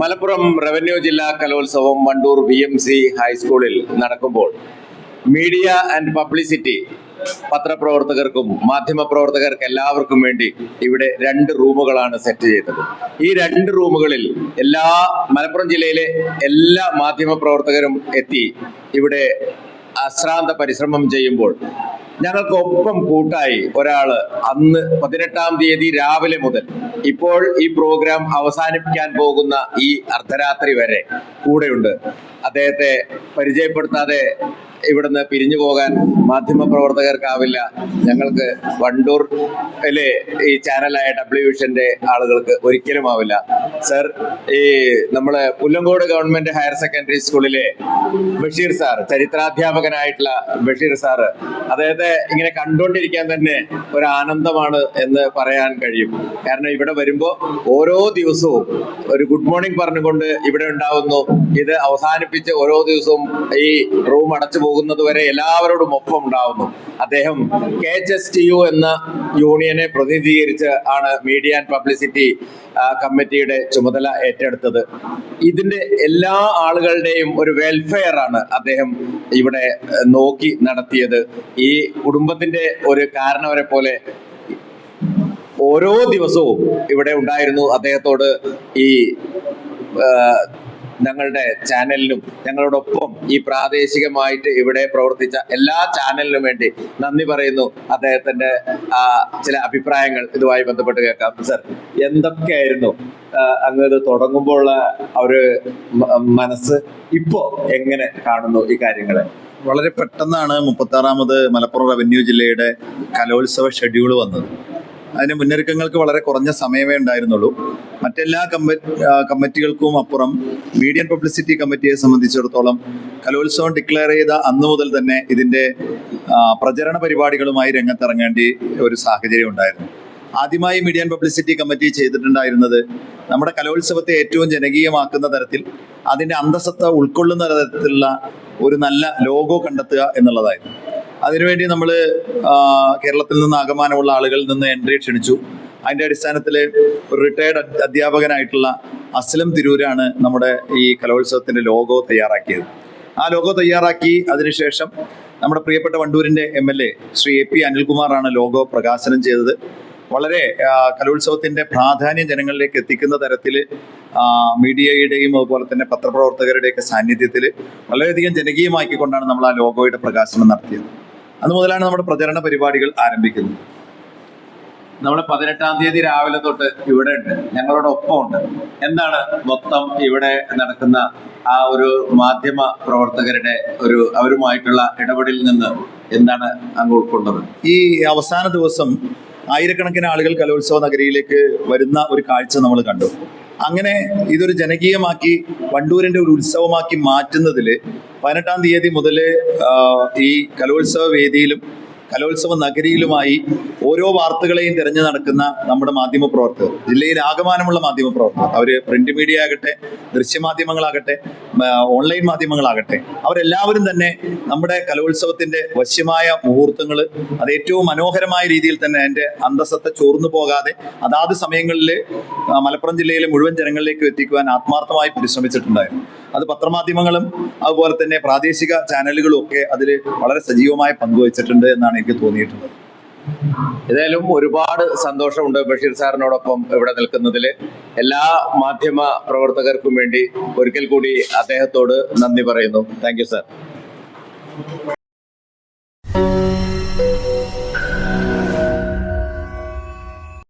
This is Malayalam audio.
മലപ്പുറം റവന്യൂ ജില്ലാ കലോത്സവം വണ്ടൂർ ബി എം സി ഹൈസ്കൂളിൽ നടക്കുമ്പോൾ മീഡിയ ആൻഡ് പബ്ലിസിറ്റി പത്രപ്രവർത്തകർക്കും മാധ്യമപ്രവർത്തകർക്ക് എല്ലാവർക്കും വേണ്ടി ഇവിടെ രണ്ട് റൂമുകളാണ് സെറ്റ് ചെയ്തത്. ഈ രണ്ട് റൂമുകളിൽ എല്ലാ മലപ്പുറം ജില്ലയിലെ എല്ലാ മാധ്യമപ്രവർത്തകരും എത്തി ഇവിടെ അശ്രാന്ത പരിശ്രമം ചെയ്യുമ്പോൾ ഞങ്ങൾക്കൊപ്പം കൂട്ടായി ഒരാൾ അന്ന് പതിനെട്ടാം തീയതി രാവിലെ മുതൽ. ഇപ്പോൾ ഈ പ്രോഗ്രാം അവസാനിപ്പിക്കാൻ പോകുന്ന ഈ അർദ്ധരാത്രി വരെ കൂടെയുണ്ട്. അദ്ദേഹത്തെ പരിചയപ്പെടുത്താതെ ഇവിടുന്ന് പിരിഞ്ഞു പോകാൻ മാധ്യമ പ്രവർത്തകർക്കാവില്ല. ഞങ്ങൾക്ക് അല്ലെ ഈ ചാനലായ ഡബ്ല്യു വിഷന്റെ ആളുകൾക്ക് ഒരിക്കലും ആവില്ല. സർ ഈ നമ്മളെ പുല്ലങ്കോട് ഗവൺമെന്റ് ഹയർ സെക്കൻഡറി സ്കൂളിലെ ബഷീർ സാർ ചരിത്രാധ്യാപകനായിട്ടുള്ള ബഷീർ സാറ് അദ്ദേഹത്തെ ഇങ്ങനെ കണ്ടുകൊണ്ടിരിക്കാൻ തന്നെ ഒരു ആനന്ദമാണ് എന്ന് പറയാൻ കഴിയും. കാരണം ഇവിടെ വരുമ്പോൾ ഓരോ ദിവസവും ഒരു ഗുഡ് മോർണിംഗ് പറഞ്ഞുകൊണ്ട് ഇവിടെ ഉണ്ടാവുന്നു. ഇത് അവസാനിപ്പിച്ച് ഓരോ ദിവസവും ഈ റൂം അടച്ചു പോകുന്നത് വരെ എല്ലാവരോടും ഒപ്പം ഉണ്ടാവുന്നു അദ്ദേഹം K H S T U എന്ന യൂണിയനെ പ്രതിനിധീകരിച്ച് ആണ് മീഡിയ ആൻഡ് പബ്ലിസിറ്റി കമ്മിറ്റിയുടെ ചുമതല ഏറ്റെടുത്തത്. ഇതിന്റെ എല്ലാ ആളുകളുടെയും ഒരു വെൽഫെയർ ആണ് അദ്ദേഹം ഇവിടെ നോക്കി നടത്തിയത്. ഈ കുടുംബത്തിന്റെ ഒരു കാരണവരെ പോലെ ഓരോ ദിവസവും ഇവിടെ ഉണ്ടായിരുന്നു അദ്ദേഹത്തോട് ഈ ഞങ്ങളുടെ ചാനലിനും ഞങ്ങളോടൊപ്പം ഈ പ്രാദേശികമായിട്ട് ഇവിടെ പ്രവർത്തിച്ച എല്ലാ ചാനലിനും വേണ്ടി നന്ദി പറയുന്നു. അദ്ദേഹത്തിന്റെ ചില അഭിപ്രായങ്ങൾ ഇതുമായി ബന്ധപ്പെട്ട് കേൾക്കാം. സർ എന്തൊക്കെയായിരുന്നു അങ്ങ് ഇത് തുടങ്ങുമ്പോഴുള്ള ആ ഒരു മനസ്സ് ഇപ്പോ എങ്ങനെ കാണുന്നു ഈ കാര്യങ്ങളെ? വളരെ പെട്ടെന്നാണ് മുപ്പത്തി ആറാമത് മലപ്പുറം റവന്യൂ ജില്ലയുടെ കലോത്സവ ഷെഡ്യൂൾ വന്നത്. അതിന് മുന്നൊരുക്കങ്ങൾക്ക് വളരെ കുറഞ്ഞ സമയമേ ഉണ്ടായിരുന്നുള്ളൂ. മറ്റെല്ലാ കമ്മിറ്റികൾക്കും അപ്പുറം മീഡിയ പബ്ലിസിറ്റി കമ്മിറ്റിയെ സംബന്ധിച്ചിടത്തോളം കലോത്സവം ഡിക്ലെയർ ചെയ്ത അന്നു മുതൽ തന്നെ ഇതിന്റെ പ്രചരണ പരിപാടികളുമായി രംഗത്തിറങ്ങേണ്ടി ഒരു സാഹചര്യം ഉണ്ടായിരുന്നു. ആദ്യമായി മീഡിയ പബ്ലിസിറ്റി കമ്മിറ്റി ചെയ്തിട്ടുണ്ടായിരുന്നത് നമ്മുടെ കലോത്സവത്തെ ഏറ്റവും ജനകീയമാക്കുന്ന തരത്തിൽ അതിന്റെ അന്തസത്ത ഉൾക്കൊള്ളുന്ന തരത്തിലുള്ള ഒരു നല്ല ലോഗോ കണ്ടെത്തുക എന്നുള്ളതായിരുന്നു. അതിനുവേണ്ടി നമ്മൾ കേരളത്തിൽ നിന്ന് ആകമാനമുള്ള ആളുകളിൽ നിന്ന് എൻട്രി ക്ഷണിച്ചു. അതിന്റെ അടിസ്ഥാനത്തിൽ ഒരു റിട്ടയർഡ് അധ്യാപകനായിട്ടുള്ള അസ്ലം തിരൂരാണ് നമ്മുടെ ഈ കലോത്സവത്തിന്റെ ലോഗോ തയ്യാറാക്കിയത്. ആ ലോഗോ തയ്യാറാക്കി അതിനുശേഷം നമ്മുടെ പ്രിയപ്പെട്ട വണ്ടൂരിന്റെ M L A Shri A P അനിൽകുമാറാണ് logo പ്രകാശനം ചെയ്തത്. വളരെ കലോത്സവത്തിന്റെ പ്രാധാന്യം ജനങ്ങളിലേക്ക് എത്തിക്കുന്ന തരത്തിൽ മീഡിയയുടെയും അതുപോലെ തന്നെ പത്രപ്രവർത്തകരുടെയൊക്കെ സാന്നിധ്യത്തിൽ വളരെയധികം ജനകീയമാക്കിക്കൊണ്ടാണ് നമ്മൾ ആ ലോഗോയുടെ പ്രകാശനം നടത്തിയത്. അന്ന് മുതലാണ് നമ്മുടെ പ്രചരണ പരിപാടികൾ ആരംഭിക്കുന്നത്. നമ്മൾ പതിനെട്ടാം തീയതി രാവിലെ തൊട്ട് ഇവിടെ ഉണ്ട്. ഞങ്ങളോടൊപ്പം ഉണ്ട് എന്താണ് മൊത്തം ഇവിടെ നടക്കുന്ന ആ ഒരു മാധ്യമ പ്രവർത്തകരുടെ ഒരു അവരുമായിട്ടുള്ള ഇടപെടലിൽ നിന്ന് എന്താണ് അങ്ങ് ഉൾക്കൊണ്ടത്? ഈ അവസാന ദിവസം ആയിരക്കണക്കിന് ആളുകൾ കലോത്സവ നഗരിയിലേക്ക് വരുന്ന ഒരു കാഴ്ച നമ്മൾ കണ്ടു. അങ്ങനെ ഇതൊരു ജനകീയമാക്കി വണ്ടൂരിന്റെ ഒരു ഉത്സവമാക്കി മാറ്റുന്നതിൽ പതിനെട്ടാം തീയതി മുതൽ ഈ കലോത്സവ വേദിയിലും കലോത്സവ നഗരിയിലുമായി ഓരോ വാർത്തകളെയും തിരഞ്ഞു നടക്കുന്ന നമ്മുടെ മാധ്യമ പ്രവർത്തകർ ജില്ലയിൽ ആകമാനമുള്ള മാധ്യമ പ്രവർത്തകർ അവർ പ്രിന്റ് മീഡിയ ആകട്ടെ ദൃശ്യമാധ്യമങ്ങളാകട്ടെ ഓൺലൈൻ മാധ്യമങ്ങളാകട്ടെ അവരെല്ലാവരും തന്നെ നമ്മുടെ കലോത്സവത്തിന്റെ വശ്യമായ മുഹൂർത്തങ്ങൾ അത് ഏറ്റവും മനോഹരമായ രീതിയിൽ തന്നെ അതിന്റെ അന്തസ്സത്ത ചോർന്നു പോകാതെ അതാത് സമയങ്ങളിൽ മലപ്പുറം ജില്ലയിലെ മുഴുവൻ ജനങ്ങളിലേക്ക് എത്തിക്കുവാൻ ആത്മാർത്ഥമായി പരിശ്രമിച്ചിട്ടുണ്ടായിരുന്നു. അത് പത്രമാധ്യമങ്ങളും അതുപോലെ തന്നെ പ്രാദേശിക ചാനലുകളും ഒക്കെ അതിൽ വളരെ സജീവമായി പങ്കുവച്ചിട്ടുണ്ട് എന്നാണ് എനിക്ക് തോന്നിയിട്ടുള്ളത്. ഏതായാലും ഒരുപാട് സന്തോഷമുണ്ട് ബഷീർ സാറിനോടൊപ്പം ഇവിടെ നിൽക്കുന്നതിൽ. എല്ലാ മാധ്യമ പ്രവർത്തകർക്കും വേണ്ടി ഒരിക്കൽ കൂടി അദ്ദേഹത്തോട് നന്ദി പറയുന്നു. Thank you sir.